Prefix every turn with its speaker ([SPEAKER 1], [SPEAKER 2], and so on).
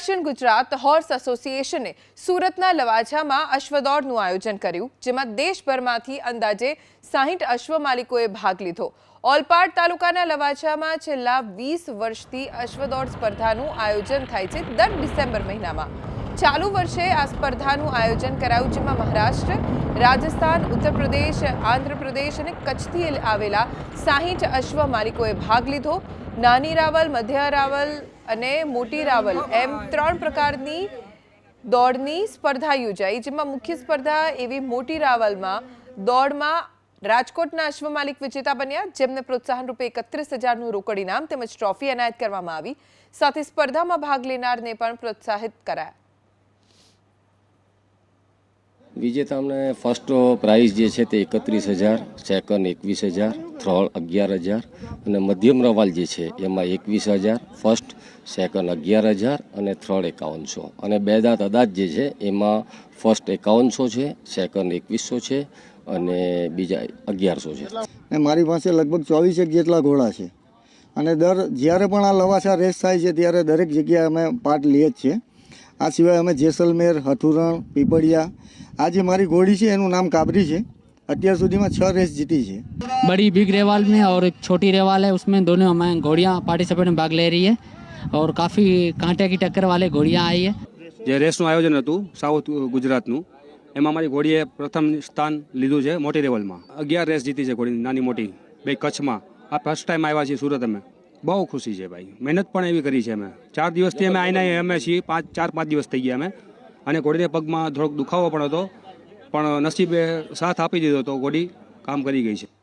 [SPEAKER 1] દક્ષિણ ગુજરાત હોર્સ એસોસિએશને સુરતના લવાજામાં અશ્વદોડનું આયોજન કર્યું, જેમાં દેશભરમાંથી અંદાજે સાહીઠ અશ્વ માલિકોએ ભાગ લીધો. ઓલપાડ તાલુકાના લવાજામાં છેલ્લા વીસ વર્ષથી અશ્વદોડ સ્પર્ધાનું આયોજન થાય છે દર ડિસેમ્બર મહિનામાં. ચાલુ વર્ષે આ સ્પર્ધાનું આયોજન કરાયું, જેમાં મહારાષ્ટ્ર, રાજસ્થાન ઉત્તર પ્રદેશ આંધ્રપ્રદેશ અને કચ્છથી આવેલા સાહીઠ અશ્વ માલિકોએ ભાગ લીધો. નાની રાવલ, મધ્ય રાવલ અને મોટી રાવલ એમ ત્રણ પ્રકારની દોડની સ્પર્ધા યોજાઈ, જેમાં મુખ્ય સ્પર્ધા એવી મોટી રાવલમાં દોડમાં રાજકોટના અશ્વ માલિક વિજેતા બન્યા, જેમને પ્રોત્સાહન રૂપે એકત્રીસ હજારનું રોકડ ઇનામ તેમજ ટ્રોફી એનાયત કરવામાં આવી. સાથે સ્પર્ધામાં ભાગ લેનારને પણ પ્રોત્સાહિત કરાયા.
[SPEAKER 2] વિજેતામને ફર્સ્ટ પ્રાઇઝ જે છે તે એકત્રીસ હજાર સેકન્ડ એકવીસ હજાર થર્ડ અગિયાર હજાર અને મધ્યમ રવાલ જે છે એમાં એકવીસ હજાર ફર્સ્ટ સેકન્ડ અગિયાર હજાર અને થર્ડ એકાવનસો. અને બે દાંત અદાજ જે છે એમાં ફર્સ્ટ એકાવનસો છે સેકન્ડ એકવીસો છે અને બીજા અગિયારસો છે.
[SPEAKER 3] મારી પાસે લગભગ ચોવીસેક જેટલા ઘોડા છે. અને દર જ્યારે પણ આ લવાસા રેસ થાય છે ત્યારે દરેક જગ્યાએ અમે પાર્ટ લઈએ જ છીએ. આ સિવાય અમે જેસલમેર હથુરણ પીપળિયા આ જે મારી ઘોડી છે એનું નામ કાબરી છે અત્યાર સુધીમાં છ રેસ જીતી છે
[SPEAKER 4] बड़ी बिग रेवाल में और एक छोटी रेवाल है उसमें दोनों हमें घोड़ियाँ पार्टिसिपेट में भाग ले रही है और काफ़ी कांटे की टक्कर वाले घोड़ियाँ आई है
[SPEAKER 5] જે રેસનું આયોજન હતું સાઉથ ગુજરાતનું એમાં મારી ઘોડીએ પ્રથમ સ્થાન લીધું છે મોટી લેવલમાં અગિયાર રેસ જીતી છે ઘોડી નાની મોટી બે કચ્છમાં આ ફર્સ્ટ ટાઈમ આવ્યા છીએ સુરત અમે બહુ ખુશી છે ભાઈ. મહેનત પણ એવી કરી છે અમે. ચાર દિવસથી અમે આઈને અમે છીએ. પાંચ, ચાર, પાંચ દિવસ થઈ ગયા અમે. અને ઘોડીને પગમાં થોડોક દુખાવો પણ હતો. પણ નસીબે સાથ આપી દીધો તો ઘોડી કામ કરી ગઈ છે.